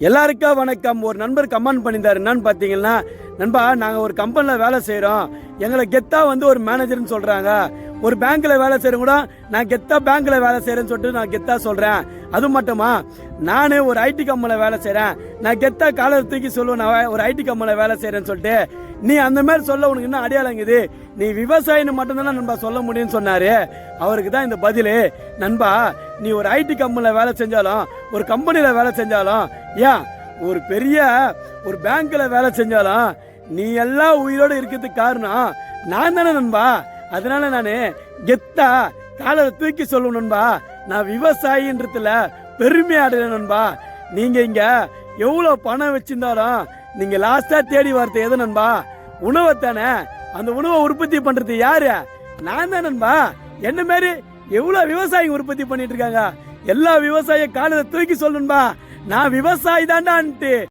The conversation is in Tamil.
எல்லாருக்கும் வணக்கம். ஒரு நண்பர் கமெண்ட் பண்ணியிருந்தார். என்னன்னு பார்த்தீங்கன்னா நண்பா நாங்கள் ஒரு கம்பெனியில் வேலை செய்கிறோம் எங்களை கெத்தா வந்து ஒரு மேனேஜர்னு சொல்கிறாங்க ஒரு பேங்க்கில் வேலை செய்கிறோம் கூட நான் கெத்தா பேங்க்ல வேலை செய்கிறேன்னு சொல்லிட்டு நான் கெத்தா சொல்கிறேன் அது மட்டுமா? நானே ஒரு ஐடி கம்பெனியில் வேலை செய்கிறேன் நான் கெத்தா காலர் தூக்கி சொல்லுவேன் நான் ஒரு ஐடி கம்பெனியில் வேலை செய்கிறேன்னு சொல்லிட்டு. நீ அந்த மாதிரி சொல்ல உனக்கு இன்னும் அடையாளங்குது நீ விவசாயின்னு மட்டும்தானே நண்பா சொல்ல முடியும்னு சொன்னாரு. அவருக்கு தான் இந்த பதில். நண்பா நீ ஒரு ஐடி கம்பெனியில் வேலை செஞ்சாலும் ஒரு கம்பெனியில் வேலை செஞ்சாலும் ஏன்? ஒரு பெரிய ஒரு பேங்க்ல வேலை செஞ்சாலும் நீ எல்லாம் உயிரோடு இருக்கிறதுக்கு காரணம் நான் தானே நண்பா. அதனால நான் கெத்தா காலரை தூக்கி சொல்லணும்பா நான் விவசாயின்றதுல பெருமை அடையணும்பா நண்பா. நீங்க இங்க எவ்வளோ பணம் வச்சிருந்தாலும் நீங்க லாஸ்டா தேடி வரது எது நண்பா? உணவை தானே? அந்த உணவை உற்பத்தி பண்றது யாரு? நான் தான் நண்பா. என்ன மாதிரி எவ்வளோ விவசாயிங்க உற்பத்தி பண்ணிட்டு இருக்காங்க? எல்லா விவசாய காலத்தை தூக்கி சொல்லணும்பா நான் விவசாயி தான்டான்ட்டு.